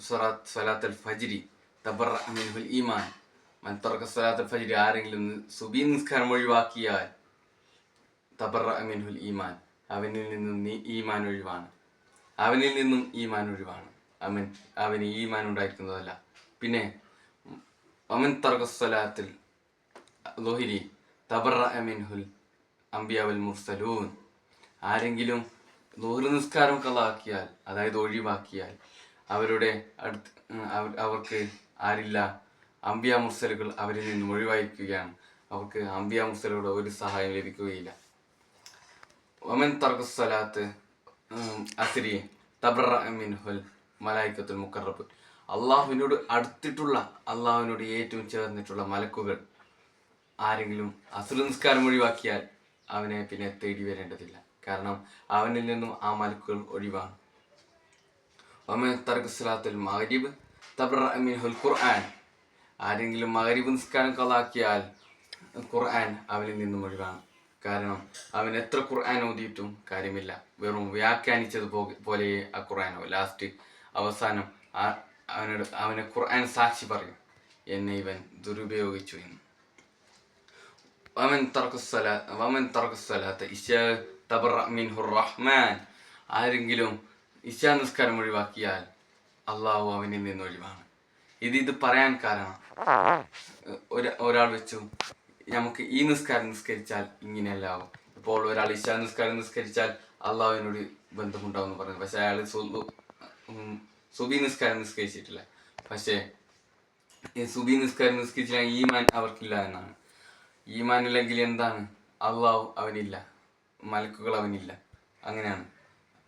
സ്വലാത്തൽ ഫജിരി തബറ മിൻഹുൽ ഈമാൻ മൻ തറക സ്വലാത്തൽ ഫജിരി ആരെങ്കിലും സുബീ നിസ്കാരം ഒഴിവാക്കിയാൽ തബറ അമിൻഹുൽ ഈമാൻ അവനിൽ നിന്നും നീ ഈമാൻ ഒഴിവാണ്. അവനിൽ നിന്നും ഈമാൻ ഒഴിവാണ്. അവൻ അവന് ഈമാൻ ഉണ്ടായിരിക്കുന്നതല്ല. പിന്നെ അമൻ തറക സ്വലാത്തിൽ ലോഹിരി തബറ അമിൻഹുൽ അംബിയാവൽ മുർസലൂൻ. ആരെങ്കിലും ദൂര നിസ്കാരം കളാക്കിയാൽ അതായത് ഒഴിവാക്കിയാൽ അവരുടെ അടുത്ത് അവർ- അവർക്ക് ആരില്ല. അമ്പിയ മുർസലുകൾ അവരിൽ നിന്ന് ഒഴിവായിരിക്കുകയാണ്. അവർക്ക് അമ്പിയ മുർസലുകളുടെ ഒരു സഹായം ലഭിക്കുകയില്ല. ഒമൻ തർക്കസ്വലാത്ത് അസിരി തബ്ര മിൻഹുൽ മലായിക്കത്തുൽ മുക്കറബ് അള്ളാഹുവിനോട് അടുത്തിട്ടുള്ള അള്ളാഹുവിനോട് ഏറ്റവും ചേർന്നിട്ടുള്ള മലക്കുകൾ ആരെങ്കിലും അസുര നിസ്കാരം ഒഴിവാക്കിയാൽ അവനെ പിന്നെ തേടി വരേണ്ടതില്ല. കാരണം അവനിൽ നിന്നും ആ മലക്കുകൾ ഒഴിവാണ് ഒമൻ തർക്കസ്വലാത്തുൽ മഗ്രിബ് തബ്ര മിൻഹുൽ ഖുർആൻ ആരെങ്കിലും മഗ്രിബ് നിസ്കാരം കളാക്കിയാൽ ഖുർആൻ അവനിൽ നിന്നും ഒഴിവാണ് കാരണം അവൻ എത്ര ഖുർആൻ ഓതിയിട്ടും കാര്യമില്ല. വെറും വ്യാഖ്യാനിച്ചത് പോലെ ആ ഖുർആനോ ലാസ്റ്റ് അവസാനം അവനോട് അവനെ ഖുർആൻ സാക്ഷി പറയും. എന്നെ ഇവൻ ദുരുപയോഗിച്ചു എന്ന്. വമൻ തർക്കസ്വലാ വമൻ തർക്കസ്വലാത്ത ഇഷ തബറ മിൻഹുർ റഹ്മാൻ. ആരെങ്കിലും ഇശാ നിസ്കാരം ഒഴിവാക്കിയാൽ അള്ളാഹു അവനിൽ നിന്ന് ഒഴിവാണ്. ഇത് ഇത് പറയാൻ കാരണം ഒരാൾ വെച്ചു നമുക്ക് ഈ നിസ്കാരം നിസ്കരിച്ചാൽ ഇങ്ങനെയല്ല ആവും. ഇപ്പോൾ ഒരാൾ ഇശാ നിസ്കാരം നിസ്കരിച്ചാൽ അള്ളാഹുവിനോട് ബന്ധമുണ്ടാവും എന്ന് പറഞ്ഞു. പക്ഷെ അയാൾ സുബി നിസ്കാരം നിസ്കരിച്ചിട്ടില്ല. പക്ഷേ സുബി നിസ്കാരം നിസ്കരിച്ചാൽ ഈമാൻ അവർക്കില്ല എന്നാണ്. ഈമാൻ ഇല്ലെങ്കിൽ എന്താണ്? അള്ളാഹു അവനില്ല. മലക്കുകൾ അവനില്ല. അങ്ങനെയാണ്.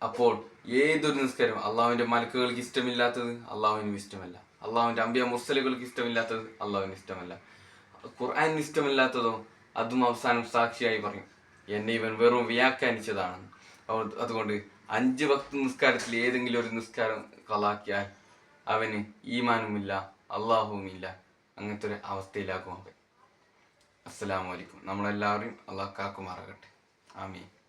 അപ്പോൾ ഏതൊരു നിസ്കാരം? അള്ളാഹുവിന്റെ മലക്കുകൾക്ക് ഇഷ്ടമില്ലാത്തത് അള്ളാഹുവിനും ഇഷ്ടമല്ല. അള്ളാഹുവിന്റെ അമ്പിയ മുസ്ലികൾക്ക് ഇഷ്ടമില്ലാത്തത് അള്ളാഹുവിന് ഇഷ്ടമല്ല. ഖുർആൻ ഇഷ്ടമില്ലാത്തതോ അതും അവസാനം സാക്ഷിയായി പറയും. എന്നെ ഇവൻ വെറും വ്യാഖ്യാനിച്ചതാണ്. അതുകൊണ്ട് അഞ്ച് ഭക്ത നിസ്കാരത്തിൽ ഏതെങ്കിലും ഒരു നിസ്കാരം കളാക്കിയാൽ അവന് ഈമാനുമില്ല അള്ളാഹുവുമില്ല. അങ്ങനത്തെ ഒരു അവസ്ഥയിലാക്കും അവൻ. അസ്സലാമു അലൈക്കും. നമ്മളെല്ലാവരും അള്ളാഹ് കാക്കുമാറാകട്ടെ. ആമീൻ.